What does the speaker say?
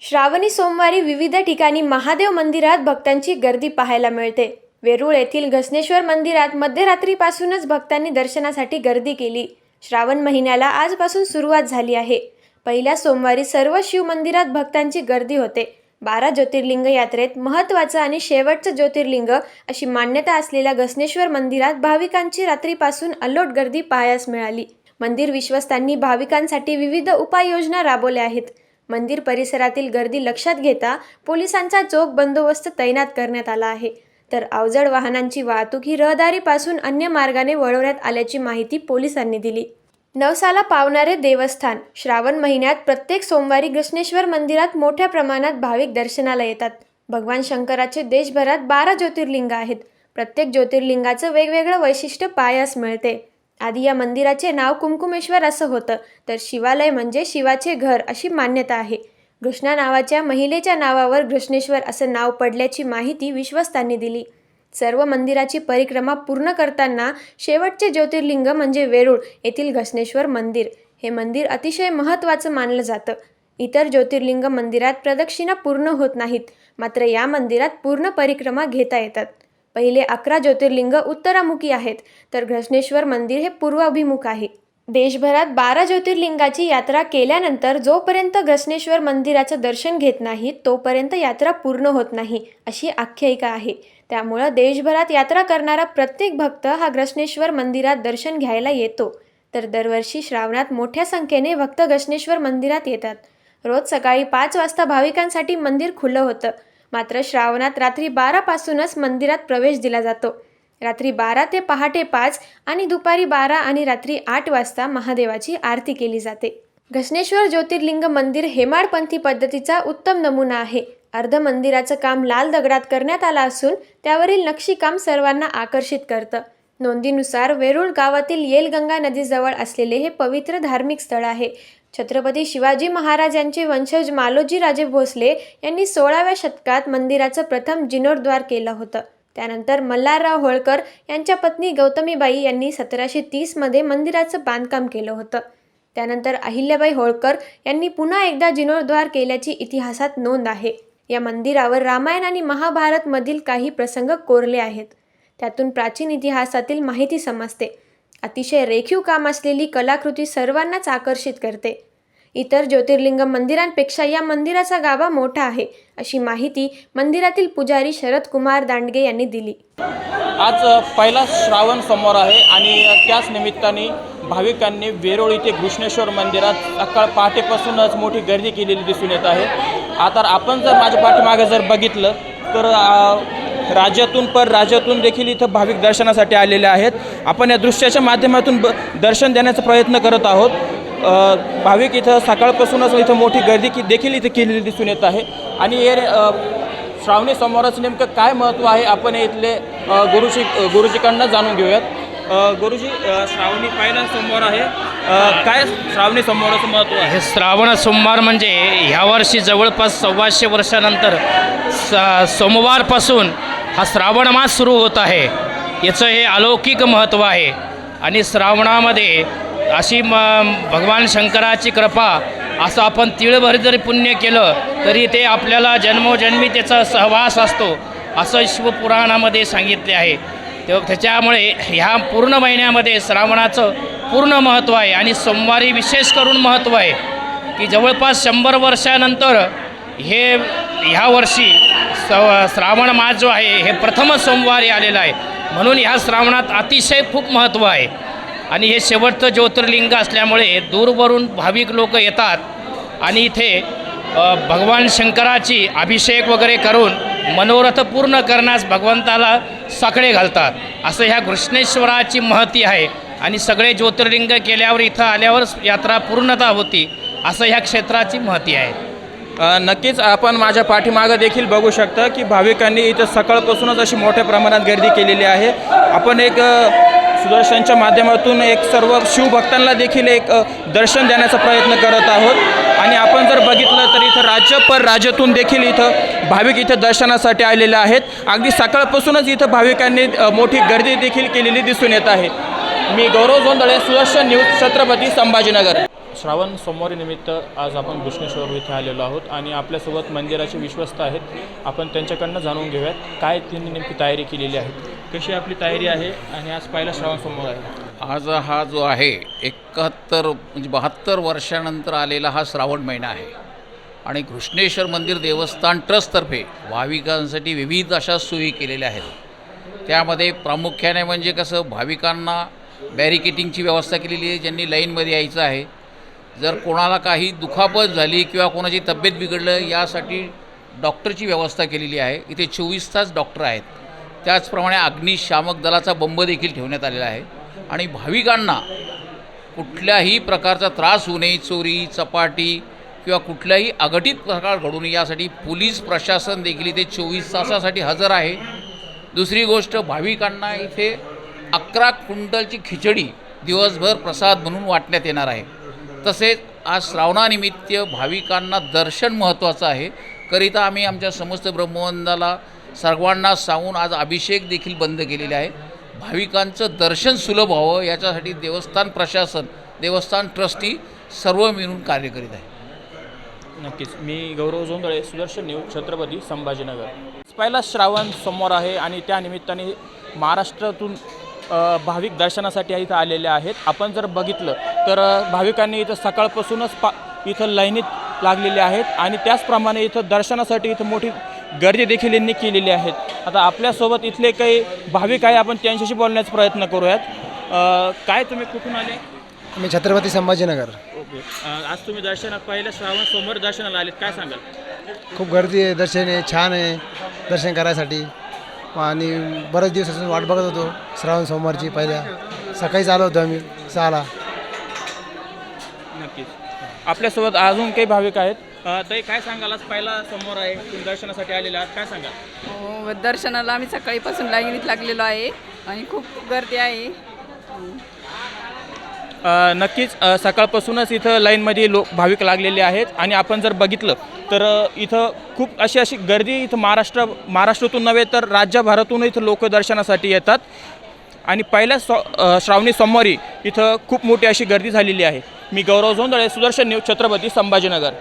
श्रावणी सोमवारी विविध ठिकाणी महादेव मंदिरात भक्तांची गर्दी पाहायला मिळते. वेरूळ येथील घसनेश्वर मंदिरात मध्यरात्रीपासूनच भक्तांनी दर्शनासाठी गर्दी केली. श्रावण महिन्याला आजपासून सुरुवात झाली आहे. पहिल्या सोमवारी सर्व शिव मंदिरात भक्तांची गर्दी होते. बारा ज्योतिर्लिंग यात्रेत महत्त्वाचं आणि शेवटचं ज्योतिर्लिंग अशी मान्यता असलेल्या घसनेश्वर मंदिरात भाविकांची रात्रीपासून अल्लोट गर्दी पाहायस मिळाली. मंदिर विश्वस्तांनी भाविकांसाठी विविध उपाययोजना राबवल्या आहेत. मंदिर परिसरातील गर्दी लक्षात घेता पोलिसांचा चोख बंदोबस्त तैनात करण्यात आला आहे. तर अवजड वाहनांची वाहतूक ही रहदारीपासून अन्य मार्गाने वळवण्यात आल्याची माहिती पोलिसांनी दिली. नवसाला पावणारे देवस्थान. श्रावण महिन्यात प्रत्येक सोमवारी कृष्णेश्वर मंदिरात मोठ्या प्रमाणात भाविक दर्शनाला येतात. भगवान शंकराचे देशभरात बारा ज्योतिर्लिंग आहेत. प्रत्येक ज्योतिर्लिंगाचं वेगवेगळं वैशिष्ट्य पायास मिळते. आधी या मंदिराचे नाव कुंकुमेश्वर असं होतं तर शिवालय म्हणजे शिवाचे घर अशी मान्यता आहे. कृष्णा नावाच्या महिलेच्या नावावर घृष्णेश्वर असं नाव पडल्याची माहिती विश्वस्तांनी दिली. सर्व मंदिराची परिक्रमा पूर्ण करताना शेवटचे ज्योतिर्लिंग म्हणजे वेरूळ येथील घृष्णेश्वर मंदिर. हे मंदिर अतिशय महत्त्वाचं मानलं जातं. इतर ज्योतिर्लिंग मंदिरात प्रदक्षिणा पूर्ण होत नाहीत मात्र या मंदिरात पूर्ण परिक्रमा घेता येतात. पहिले अकरा ज्योतिर्लिंग उत्तरामुखी आहेत तर घृष्णेश्वर मंदिर हे पूर्वाभिमुख आहे. देशभरात बारा ज्योतिर्लिंगाची यात्रा केल्यानंतर जोपर्यंत घृष्णेश्वर मंदिराचं दर्शन घेत नाही तोपर्यंत यात्रा पूर्ण होत नाही अशी आख्यायिका आहे. त्यामुळं देशभरात यात्रा करणारा प्रत्येक भक्त हा घृष्णेश्वर मंदिरात दर्शन घ्यायला येतो. तर दरवर्षी श्रावणात मोठ्या संख्येने भक्त घृष्णेश्वर मंदिरात येतात. रोज सकाळी पाच वाजता भाविकांसाठी मंदिर खुलं होतं. मात्र श्रावणात रात्री बारापासूनच मंदिरात प्रवेश दिला जातो. रात्री बारा ते पहाटे पाच आणि दुपारी बारा आणि रात्री आठ वाजता महादेवाची आरती केली जाते. घसनेश्वर ज्योतिर्लिंग मंदिर हेमाडपंथी पद्धतीचा उत्तम नमुना आहे. अर्ध मंदिराचं काम लाल दगडात करण्यात आलं असून त्यावरील नक्षीकाम सर्वांना आकर्षित करतं. नोंदीनुसार वेरूळ गावातील येलगंगा नदीजवळ असलेले हे पवित्र धार्मिक स्थळ आहे. छत्रपती शिवाजी महाराज यांचे वंशज मालोजी राजे भोसले यांनी सोळाव्या शतकात मंदिराचं प्रथम जिनोद्वार केलं होतं. त्यानंतर मल्हारराव होळकर यांच्या पत्नी गौतमीबाई यांनी सतराशे तीसमध्ये मंदिराचं बांधकाम केलं होतं. त्यानंतर अहिल्याबाई होळकर यांनी पुन्हा एकदा जिनोद्वार केल्याची इतिहासात नोंद आहे. या मंदिरावर रामायण आणि महाभारतमधील काही प्रसंग कोरले आहेत. त्यातून प्राचीन इतिहासातील माहिती समजते. अतिशय रेखीव काम असलेली कलाकृती सर्वांनाच आकर्षित करते. इतर ज्योतिर्लिंग मंदिरांपेक्षा या मंदिराचा गाभा मोठा आहे अशी माहिती मंदिरातील पुजारी शरद कुमार दांडगे यांनी दिली. आज पहिला श्रावण समोर आहे आणि त्याच निमित्ताने भाविकांनी वेरोळ इथे घृष्णेश्वर मंदिरात सकाळ पहाटेपासूनच मोठी गर्दी केलेली दिसून येत आहे. आता आपण जर माझ्या पाठीमागे जर बघितलं तर राज्यातून पर राज्यातून देखील इथं भाविक दर्शनासाठी आलेले आहेत. आपण या दृश्याच्या माध्यमातून ब दर्शन देण्याचा प्रयत्न करत आहोत. भाविक इथं सकाळपासूनच इथं मोठी गर्दी की देखील इथं केलेली दिसून येत आहे. आणि हे श्रावणी सोमवाराचं नेमकं काय महत्त्व आहे आपण इथले गुरुजी गुरुजीकडनं जाणून घेऊयात. गुरुजी श्रावणी पहिला सोमवार आहे. काय श्रावणी सोमवाराचं महत्त्व आहे? श्रावण सोमवार म्हणजे ह्या वर्षी जवळपास सव्वाशे वर्षानंतर स सोमवारपासून हा श्रावण मास सुरू होत आहे. याचं हे अलौकिक महत्त्व आहे. आणि श्रावणामध्ये अशी म भगवान शंकराची कृपा असं आपण तिळभर जरी पुण्य केलं तरी ते आपल्याला जन्मोजन्मी त्याचा सहवास असतो असं शिवपुराणामध्ये सांगितले आहे. तेव्हा त्याच्यामुळे ह्या पूर्ण महिन्यामध्ये श्रावणाचं पूर्ण महत्त्व आहे आणि सोमवारी विशेष करून महत्त्व आहे की जवळपास शंभर वर्षानंतर हे ह्या वर्षी स श्रावण मास जो आहे हे प्रथमच सोमवारी आलेला आहे. म्हणून ह्या श्रावणात अतिशय खूप महत्त्व आहे. आणि हे शेवटचं ज्योतिर्लिंग असल्यामुळे दूरवरून भाविक लोक येतात. आणि इथे भगवान शंकराची अभिषेक वगैरे करून मनोरथ पूर्ण करण्यास भगवंताला साकडे घालतात. असं ह्या कृष्णेश्वराची महती आहे. आणि सगळे ज्योतिर्लिंग केल्यावर इथं आल्यावर यात्रा पूर्णता होती. असं ह्या क्षेत्राची महती आहे. नक्कीच आपण माझ्या पाठीमागं देखील बघू शकता की भाविकांनी इथं सकाळपासूनच अशी मोठ्या प्रमाणात गर्दी केलेली आहे. आपण एक सुदर्शनच्या माध्यमातून एक सर्व शिवभक्तांना देखील एक दर्शन देण्याचा प्रयत्न करत आहोत. आणि आपण जर बघितलं तर इथं राज्य पर राज्यातून देखील इथं भाविक इथं दर्शनासाठी आलेले आहेत. अगदी सकाळपासूनच इथं भाविकांनी मोठी गर्दी देखील केलेली दिसून येत आहे. मी गौरव जोंदळे सुदर्शन न्यूज छत्रपती संभाजीनगर. श्रावण सोमवारी निमित्त आज आपण घृष्णेश्वर इथे आलेलो आहोत आणि आपल्यासोबत मंदिराचे विश्वस्त आहेत. आपण त्यांच्याकडनं जाणून घेऊयात काय त्यांनी नेमकी तयारी केलेली आहे कशी आपली तयारी आहे आणि आज पहिला श्रावण सोमवार आहे. आज हा जो आहे एकाहत्तर म्हणजे बहात्तर वर्षानंतर आलेला हा श्रावण महिना आहे. आणि घृष्णेश्वर मंदिर देवस्थान ट्रस्टतर्फे भाविकांसाठी विविध अशा सोयी केलेल्या आहेत. त्यामध्ये प्रामुख्याने म्हणजे कसं भाविकांना बॅरिकेटिंगची व्यवस्था केलेली आहे ज्यांनी लाईनमध्ये यायचं आहे. जर कोणाला काही दुखापत झाली किंवा कोणाची तब्येत बिघडलं यासाठी डॉक्टरची व्यवस्था केलेली आहे. इथे चोवीस तास डॉक्टर आहेत. त्याचप्रमाणे अग्निशामक दलाचा बंब देखील ठेवण्यात आलेला आहे. आणि भाविकांना कुठल्याही प्रकारचा त्रास होऊ नये चोरी चपाटी किंवा कुठल्याही अघटित प्रकार घडू नये यासाठी पोलीस प्रशासन देखील इथे चोवीस तासासाठी हजर आहे. दुसरी गोष्ट भाविकांना इथे अकरा क्विंटलची खिचडी दिवसभर प्रसाद म्हणून वाटण्यात येणार आहे. तसेच आज श्रावणानिमित्त भाविकांना दर्शन महत्त्वाचं आहे. करिता आम्ही आमच्या समस्त ब्रह्मवंदाला सर्वांना सांगून आज अभिषेक देखील बंद केलेले आहे. भाविकांचं दर्शन सुलभ व्हावं याच्यासाठी देवस्थान प्रशासन देवस्थान ट्रस्टी सर्व मिळून कार्य करीत आहे. नक्कीच. मी गौरव जोंदळे सुदर्शन न्यूज छत्रपती संभाजीनगर. पहिला श्रावण समोर आहे आणि त्या निमित्ताने महाराष्ट्रातून भाविक दर्शनासाठी इथं आलेले आहेत. आपण जर बघितलं तर भाविकांनी इथं सकाळपासूनच पा इथं लाईनीत लागलेले आहेत आणि त्याचप्रमाणे इथं दर्शनासाठी इथं मोठी गर्दी देखील यांनी केलेली आहेत आता आपल्यासोबत इथले काही भाविक आहे आपण त्यांच्याशी बोलण्याचा प्रयत्न करूयात. काय तुम्ही कुठून आले? मी छत्रपती संभाजीनगर. ओके. आज तुम्ही दर्शनात पहिलं श्रावण सोमवार दर्शनाला आलेत. काय सांगाल? खूप गर्दी आहे दर्शन आहे छान आहे दर्शन करायसाठी. आणि बरेच दिवसापासून वाट बघत होतो. श्रावण सोमवारची पहिल्या. सकाळीच आलो होतो आम्ही सहाला. नक्कीच. आपल्यासोबत अजून काही भाविक आहेत. अ, ताई काय सांगाल? आज पहिला समोर आहे. तुम्ही दर्शनासाठी आलेले आहात. काय सांगाल? हो. दर्शनाला आम्ही सकाळीपासून लाईनीत लागलेलो आहे. आणि खूप गर्दी आहे. नक्कीच सकाळपासूनच इथं लाईनमध्ये लोक भाविक लागलेले आहेत. आणि आपण जर बघितलं तर इथं खूप अशी अशी गर्दी इथं महाराष्ट्र महाराष्ट्रातून नव्हे तर राज्यभरातून इथं लोक दर्शनासाठी येतात. आणि पहिल्या सो श्रावणी सोमवारी इथं खूप मोठी अशी गर्दी झालेली आहे. मी गौरव झोंदळे सुदर्शन न्यूज छत्रपती संभाजीनगर.